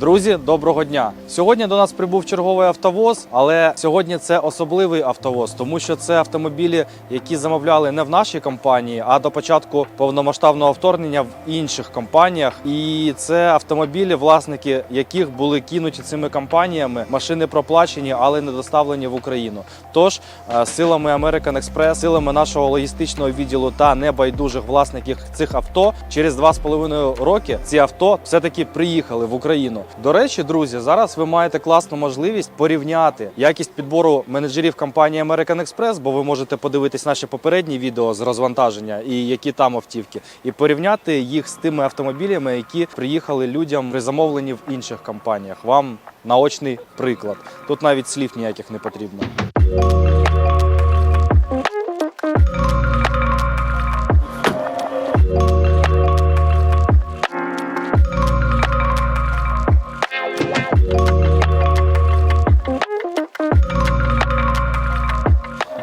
Друзі, доброго дня! Сьогодні до нас прибув черговий автовоз, але сьогодні це особливий автовоз, тому що це автомобілі, які замовляли не в нашій компанії, а до початку повномасштабного вторгнення в інших компаніях. І це автомобілі, власники яких були кинуті цими компаніями. Машини проплачені, але не доставлені в Україну. Тож е, силами American Express, силами нашого логістичного відділу та небайдужих власників цих авто через 2,5 роки ці авто все-таки приїхали в Україну. До речі, друзі, зараз ви маєте класну можливість порівняти якість підбору менеджерів компанії American Express, бо ви можете подивитись наші попередні відео з розвантаження і які там автівки, і порівняти їх з тими автомобілями, які приїхали людям при замовленні в інших компаніях. Вам наочний приклад. Тут навіть слів ніяких не потрібно.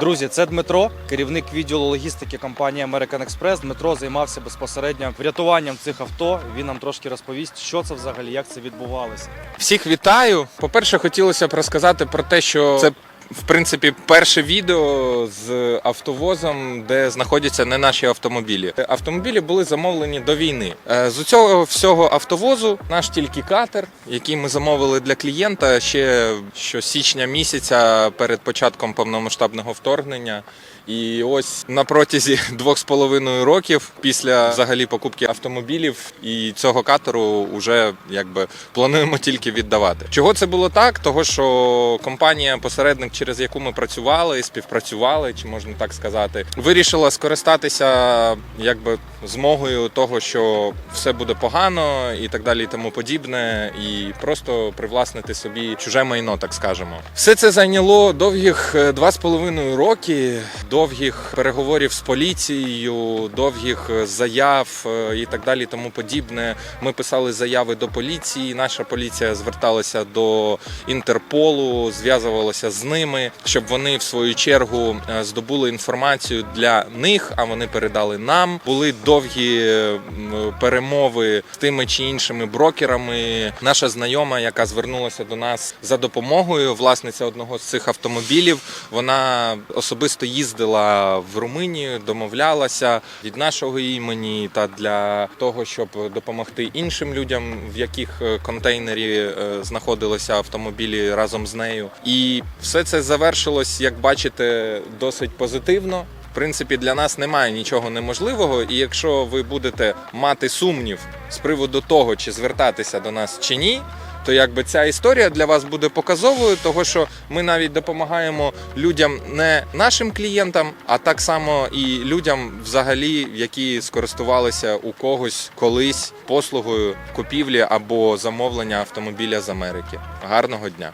Друзі, це Дмитро, керівник відділу логістики компанії American Express. Дмитро займався безпосередньо врятуванням цих авто. Він нам трошки розповість, що це взагалі, як це відбувалося. Всіх вітаю. По-перше, хотілося б розказати про те, що це. В принципі, перше відео з автовозом, де знаходяться не наші автомобілі. Автомобілі були замовлені до війни. Е, З цього всього автовозу наш тільки катер, який ми замовили для клієнта ще що січня місяця перед початком повномасштабного вторгнення. І ось на протязі двох з половиною років після взагалі покупки автомобілів і цього катеру вже якби плануємо тільки віддавати. Чого це було так? Того що компанія посередник, через яку ми працювали, співпрацювали, чи можна так сказати, вирішила скористатися якби змогою того, що все буде погано і так далі, і тому подібне, і просто привласнити собі чуже майно, так скажемо. Все це зайняло довгих е, два з половиною роки, довгих переговорів з поліцією, довгих е, заяв е, і так далі, тому подібне. Ми писали заяви до поліції. Наша поліція зверталася до Інтерполу, зв'язувалася з ними, щоб вони в свою чергу е, здобули інформацію для них, а вони передали нам. Були довгі перемови з тими чи іншими брокерами. Наша знайома, яка звернулася до нас за допомогою, власниця одного з цих автомобілів, вона особисто їздила в Румунію, домовлялася від нашого імені та для того, щоб допомогти іншим людям, в яких е, контейнері е, знаходилися автомобілі разом з нею. І все це завершилось, як бачите, досить позитивно. В принципі, для нас немає нічого неможливого, і якщо ви будете мати сумнів з приводу того, чи звертатися до нас чи ні, то якби ця історія для вас буде показовою, того що ми навіть допомагаємо людям не нашим клієнтам, а так само і людям, взагалі, які скористувалися у когось колись послугою купівлі або замовлення автомобіля з Америки. Гарного дня!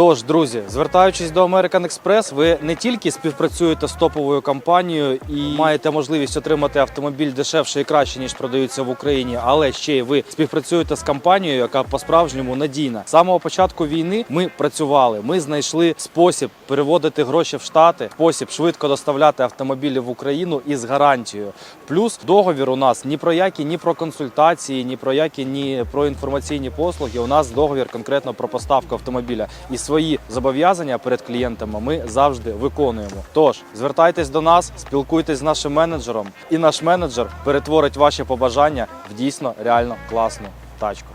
Тож, друзі, звертаючись до American Express, ви не тільки співпрацюєте з топовою компанією і маєте можливість отримати автомобіль дешевше і краще ніж продаються в Україні, але ще й ви співпрацюєте з компанією, яка по-справжньому надійна. З самого початку війни ми працювали. Ми знайшли спосіб переводити гроші в Штати, спосіб швидко доставляти автомобілі в Україну із гарантією. Плюс договір у нас ні про які, ні про консультації, ні про які, ні про інформаційні послуги. У нас договір конкретно про поставку автомобіля і свої зобов'язання перед клієнтами ми завжди виконуємо. Тож звертайтесь до нас, спілкуйтесь з нашим менеджером, і наш менеджер перетворить ваші побажання в дійсно реально класну тачку.